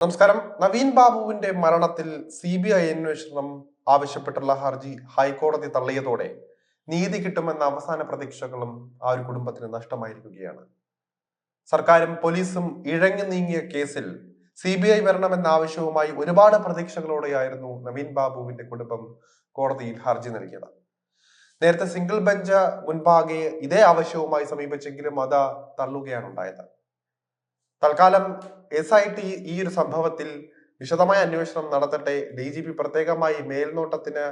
നമസ്കാരം. നവീൻ ബാബുവിന്റെ മരണത്തിൽ സി ബി ഐ അന്വേഷണം ആവശ്യപ്പെട്ടുള്ള ഹർജി ഹൈക്കോടതി തള്ളിയതോടെ നീതി കിട്ടുമെന്ന അവസാന പ്രതീക്ഷകളും ആ ഒരു കുടുംബത്തിന് നഷ്ടമായിരിക്കുകയാണ്. സർക്കാരും പോലീസും ഇഴഞ്ഞു നീങ്ങിയ കേസിൽ സി ബി ഐ വരണമെന്ന ആവശ്യവുമായി ഒരുപാട് പ്രതീക്ഷകളോടെയായിരുന്നു നവീൻ ബാബുവിന്റെ കുടുംബം കോടതിയിൽ ഹർജി നൽകിയത്. നേരത്തെ സിംഗിൾ ബെഞ്ച് മുൻപാകെ ഇതേ ആവശ്യവുമായി സമീപിച്ചെങ്കിലും അത് തള്ളുകയാണ് ഉണ്ടായത് തൽക്കാലം എസ് ഐ ടി ഈ ഒരു സംഭവത്തിൽ വിശദമായ അന്വേഷണം നടത്തട്ടെ. ഡി ജി പി പ്രത്യേകമായി മേൽനോട്ടത്തിന്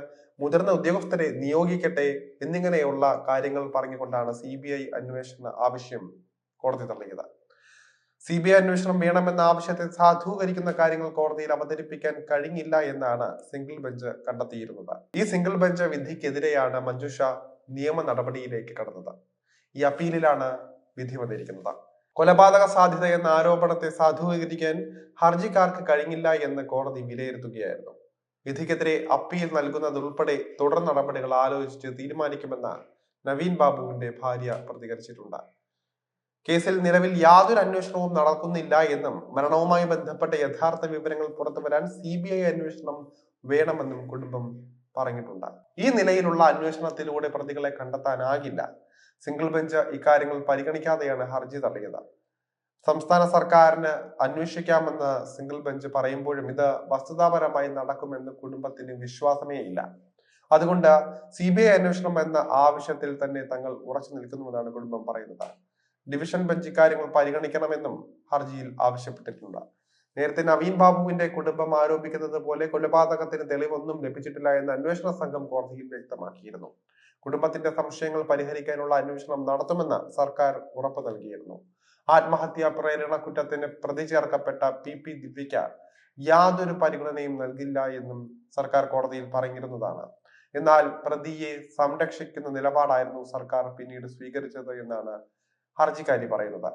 മുതിർന്ന ഉദ്യോഗസ്ഥരെ നിയോഗിക്കട്ടെ എന്നിങ്ങനെയുള്ള കാര്യങ്ങൾ പറഞ്ഞുകൊണ്ടാണ് സി ബി ഐ അന്വേഷണ ആവശ്യം കോടതി തള്ളിയത്. സി ബി ഐ അന്വേഷണം വേണമെന്ന ആവശ്യത്തെ സാധൂകരിക്കുന്ന കാര്യങ്ങൾ കോടതിയിൽ അവതരിപ്പിക്കാൻ കഴിഞ്ഞില്ല എന്നാണ് സിംഗിൾ ബെഞ്ച് കണ്ടെത്തിയിരുന്നത്. ഈ സിംഗിൾ ബെഞ്ച് വിധിക്കെതിരെയാണ് മഞ്ജുഷ നിയമ നടപടിയിലേക്ക് കടന്നത്. ഈ അപ്പീലിലാണ് വിധി വന്നിരിക്കുന്നത്. കൊലപാതക സാധ്യത എന്ന ആരോപണത്തെ സാധൂകരിക്കാൻ ഹർജിക്കാർക്ക് കഴിഞ്ഞില്ല എന്ന് കോടതി വിലയിരുത്തുകയായിരുന്നു. വിധിക്കെതിരെ അപ്പീൽ നൽകുന്നതുൾപ്പെടെ തുടർ നടപടികൾ ആലോചിച്ച് തീരുമാനിക്കുമെന്ന് നവീൻ ബാബുവിന്റെ ഭാര്യ പ്രതികരിച്ചിട്ടുണ്ട്. കേസിൽ നിലവിൽ യാതൊരു അന്വേഷണവും നടക്കുന്നില്ല എന്നും മരണവുമായി ബന്ധപ്പെട്ട യഥാർത്ഥ വിവരങ്ങൾ പുറത്തുവരാൻ സി ബി ഐ അന്വേഷണം വേണമെന്നും കുടുംബം പറഞ്ഞിട്ടുണ്ട്. ഈ നിലയിലുള്ള അന്വേഷണത്തിലൂടെ പ്രതികളെ കണ്ടെത്താനാകില്ല. സിംഗിൾ ബെഞ്ച് ഇക്കാര്യങ്ങൾ പരിഗണിക്കാതെയാണ് ഹർജി തള്ളിയത്. സംസ്ഥാന സർക്കാരിന് അന്വേഷിക്കാമെന്ന് സിംഗിൾ ബെഞ്ച് പറയുമ്പോഴും ഇത് വസ്തുതാപരമായി നടക്കുമെന്ന് കുടുംബത്തിന് വിശ്വാസമേ ഇല്ല അതുകൊണ്ട് സി ബി ഐ അന്വേഷണം എന്ന ആവശ്യത്തിൽ തന്നെ തങ്ങൾ ഉറച്ചു നിൽക്കുന്നുവെന്നാണ് കുടുംബം പറയുന്നത്. ഡിവിഷൻ ബെഞ്ച് ഇക്കാര്യങ്ങൾ പരിഗണിക്കണമെന്നും ഹർജിയിൽ ആവശ്യപ്പെട്ടിട്ടുണ്ട്. നേരത്തെ നവീൻ ബാബുവിന്റെ കുടുംബം ആരോപിക്കുന്നത് പോലെ കൊലപാതകത്തിന് തെളിവൊന്നും ലഭിച്ചിട്ടില്ല എന്ന് അന്വേഷണ സംഘം കോടതിയിൽ വ്യക്തമാക്കിയിരുന്നു. കുടുംബത്തിന്റെ സംശയങ്ങൾ പരിഹരിക്കാനുള്ള അന്വേഷണം നടത്തുമെന്ന് സർക്കാർ ഉറപ്പു നൽകിയിരുന്നു. ആത്മഹത്യാ പ്രേരണ കുറ്റത്തിന് പ്രതി ചേർക്കപ്പെട്ട പി പി ദിവ്യയ്ക്ക് യാതൊരു പരിഗണനയും നൽകില്ല എന്നും സർക്കാർ കോടതിയിൽ പറഞ്ഞിരുന്നതാണ്. എന്നാൽ പ്രതിയെ സംരക്ഷിക്കുന്ന നിലപാടായിരുന്നു സർക്കാർ പിന്നീട് സ്വീകരിച്ചത് എന്നാണ് ഹർജിക്കാരി പറയുന്നത്.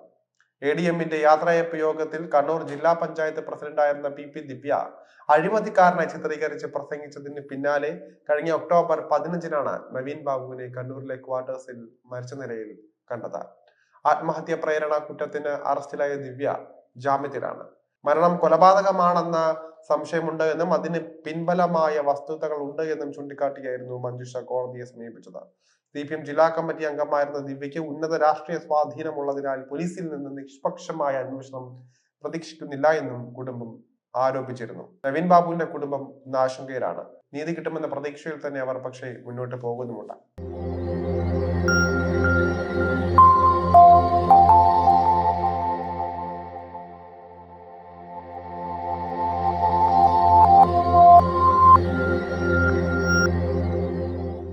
എ ഡി എമ്മിന്റെ യാത്രയപ്പ് യോഗത്തിൽ കണ്ണൂർ ജില്ലാ പഞ്ചായത്ത് പ്രസിഡന്റായിരുന്ന പി പി ദിവ്യ അഴിമതിക്കാരനെ ചിത്രീകരിച്ച് പ്രസംഗിച്ചതിന് പിന്നാലെ കഴിഞ്ഞ ഒക്ടോബർ പതിനഞ്ചിനാണ് നവീൻ ബാബുവിനെ കണ്ണൂരിലെ ക്വാർട്ടേഴ്സിൽ മരിച്ച നിലയിൽ കണ്ടത്. ആത്മഹത്യ പ്രേരണ കുറ്റത്തിന് അറസ്റ്റിലായ ദിവ്യ ജാമ്യത്തിലാണ്. മരണം കൊലപാതകമാണെന്ന സംശയമുണ്ട് എന്നും അതിന് പിൻബലമായ വസ്തുതകൾ ഉണ്ട് എന്നും ചൂണ്ടിക്കാട്ടിയായിരുന്നു മഞ്ജുഷ കോടതിയെ സമീപിച്ചത്. സി പി എം ജില്ലാ കമ്മിറ്റി അംഗമായിരുന്ന ദിവ്യയ്ക്ക് ഉന്നത രാഷ്ട്രീയ സ്വാധീനമുള്ളതിനാൽ പോലീസിൽ നിന്ന് നിഷ്പക്ഷമായ അന്വേഷണം പ്രതീക്ഷിക്കുന്നില്ല എന്നും കുടുംബം ആരോപിച്ചിരുന്നു. നവീൻ ബാബുവിന്റെ കുടുംബം ഇന്ന് ആശങ്കയിലാണ് നീതി കിട്ടുമെന്ന പ്രതീക്ഷയിൽ തന്നെ അവർ പക്ഷേ മുന്നോട്ട് പോകുന്നുമുണ്ട്.